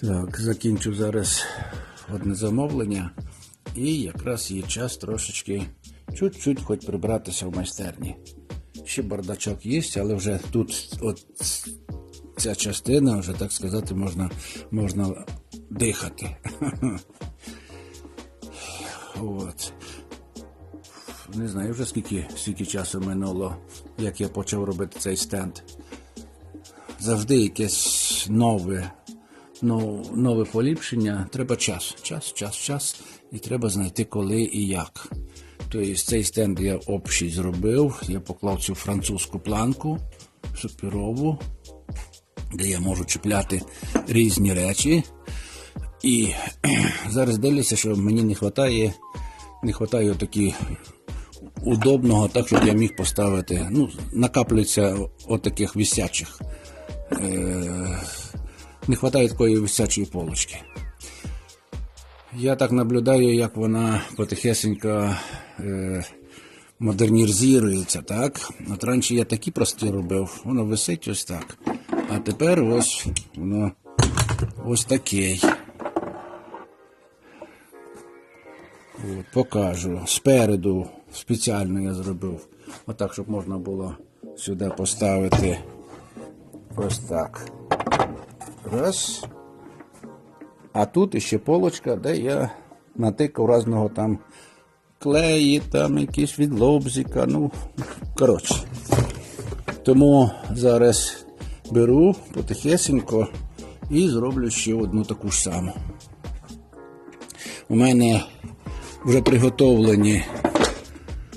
Так, закінчу зараз одне замовлення. І якраз є час трошечки чуть-чуть хоч прибратися в майстерні. Ще бардачок є, але вже тут от ця частина, вже так сказати, можна, можна дихати. От. Не знаю вже скільки, скільки часу минуло, як я почав робити цей стенд. Завжди якесь нове, нов- нове поліпшення. Треба час, час, час, час. І треба знайти коли і як. Тобто цей стенд я общий зробив. Я поклав цю французьку планку супірову, де я можу чіпляти різні речі. І зараз дивлюся, що мені не вистачає, не вистачає такі удобного, так, щоб я міг поставити. Ну, накаплюється отаких висячих. Е, не вистачає такої висячої полочки. Я так наблюдаю, як вона потихесенько е, модернізується, так? От раніше я такі прості робив, воно висить ось так. А тепер ось воно ось такий. От, покажу. Спереду спеціально я зробив. Отак, щоб можна було сюди поставити. Ось так. Раз. А тут іще полочка, де я натикав різного там клеї, там якісь від лобзика. Ну, коротше. Тому зараз беру потихесенько і зроблю ще одну таку ж саму. У мене вже приготовлені,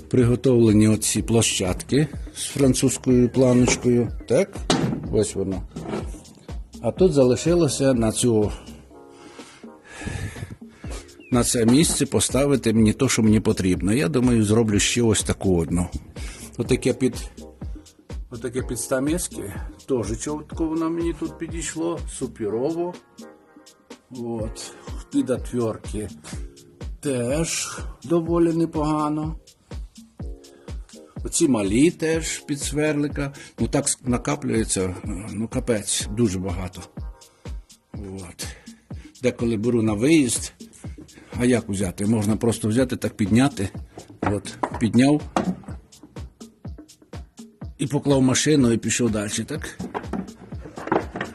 приготовлені оці площадки з французькою планочкою. Так, ось воно. А тут залишилося на цю на це місце поставити мені те, що мені потрібно. Я думаю, зроблю ще ось таку одну. Отаке під отаке підстамески. Теж чітко воно мені тут підійшло. Супірово. От. Під теж доволі непогано. Оці малі теж під сверлика. Ну так накаплюється, ну капець, дуже багато. От. Деколи беру на виїзд. А як взяти? Можна просто взяти так підняти. От, підняв і поклав машину і пішов далі, так?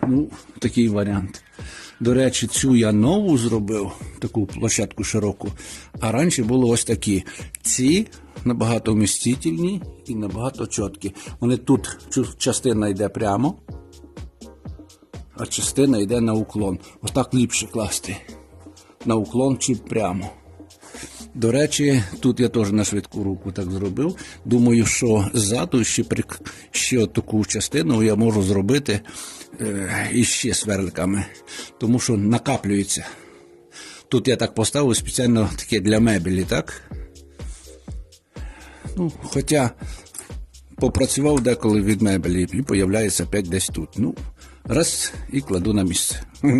Ну, такий варіант. До речі, цю я нову зробив, таку площадку широку, а раніше було ось такі. Ці набагато вмістительні і набагато чіткі. Вони тут частина йде прямо, а частина йде на уклон. Отак ліпше класти. На уклон чи прямо. До речі, тут я теж на швидку руку так зробив. Думаю, що ззаду ще, прик... ще таку частину я можу зробити е... іще сверликами, тому що накаплюється. Тут я так поставив спеціально таке для мебелі, так? Ну, хоча попрацював деколи від мебелі і появляється опять десь тут. Ну, раз і кладу на місце.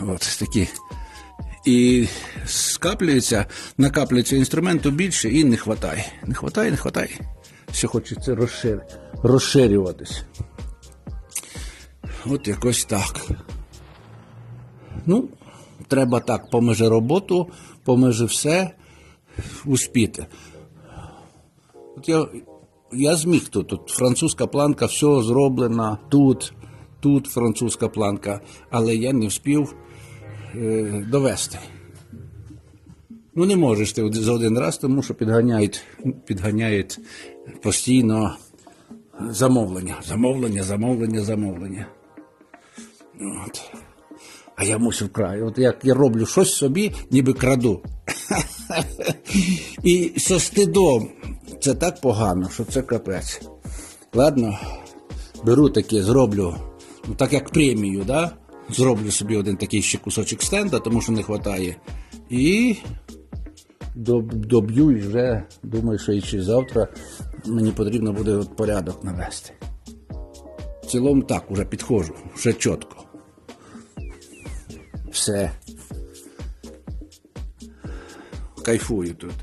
От такі. І скаплюється, накаплюється інструменту більше і не вистачає. Не вистачає, не вистачає. Все хочеться розшир... розширюватись. От якось так. Ну, треба так, поможе роботу, поможе все успіти. От я, я зміг тут, тут французька планка, все зроблено, тут, тут французька планка, але я не вспів е, довести. Ну, не можеш ти за один раз, тому що підганяють, підганяють постійно замовлення, замовлення, замовлення, замовлення. От. А я мусив край. От як я роблю щось собі, ніби краду. І со стидом. Це так погано, що це капець. Ладно, беру таке, зроблю, ну так як премію, да? зроблю собі один такий ще кусочок стенда, тому що не вистачає. І доб'ю і вже думаю, що і ще завтра мені потрібно буде порядок навести. В цілому так, уже підходжу, вже чітко. Все. Кайфую тут.